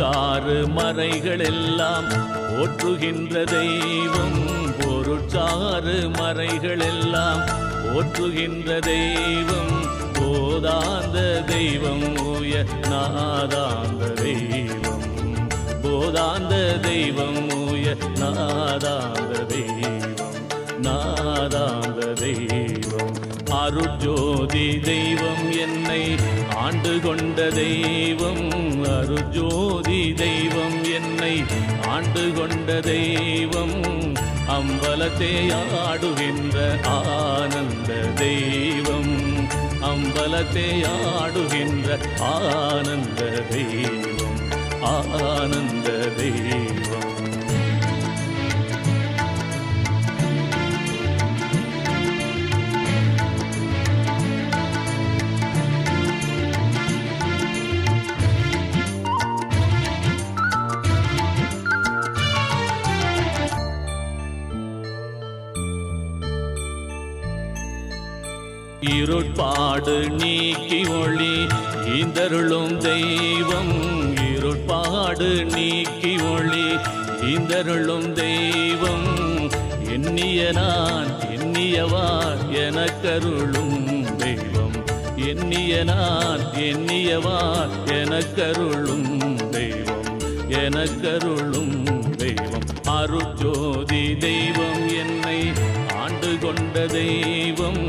பொருட்சாறு மறைகள் எல்லாம் போற்றுகின்ற தெய்வம். பொருட்சாறு மறைகள் எல்லாம் போற்றுகின்ற தெய்வம். போதாந்த தெய்வம் ஓய நாதாந்த தெய்வம். போதாந்த தெய்வம் ஓய நாதாந்த தெய்வம். நாதாந்த தெய்வம். அருஜோதி தெய்வம் என்னை ஆண்டு கொண்ட தெய்வம் அருஜோதி தெய்வம் என்னை ஆண்டு கொண்ட தெய்வம் அம்பலத்தே ஆடுகின்ற ஆனந்த தெய்வம் அம்பலத்தே ஆடுகின்ற ஆனந்த தெய்வம் ஆனந்த தெய்வம். இருட்பாடு நீக்கி ஒளி இந்தருளும் தெய்வம் இருட்பாடு நீக்கி ஒளி இந்தருளும் தெய்வம் எண்ணிய நான் எண்ணியவார் எனக்கருளும் தெய்வம். எண்ணிய நான் எண்ணியவார் எனக்கருளும் தெய்வம் எனக்கருளும் தெய்வம். அருஜோதி தெய்வம் என்னை ஆண்டு கொண்ட தெய்வம்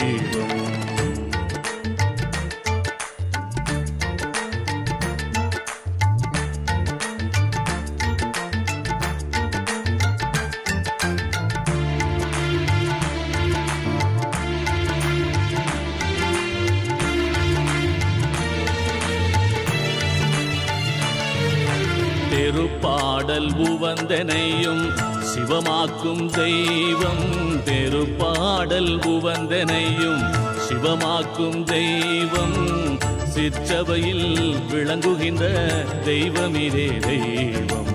தெருப்பாடல் உவந்தனையும் சிவமாக்கும் தெய்வம். தெருப்பாடல் உவந்தனையும் சிவமாக்கும் தெய்வம். சிற்றவையில் விளங்குகின்ற தெய்வமிரே தெய்வம்.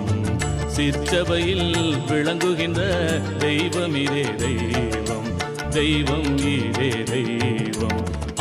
சிற்றவையில் விளங்குகின்ற தெய்வமிரே தெய்வம். தெய்வம் இதே தெய்வம்.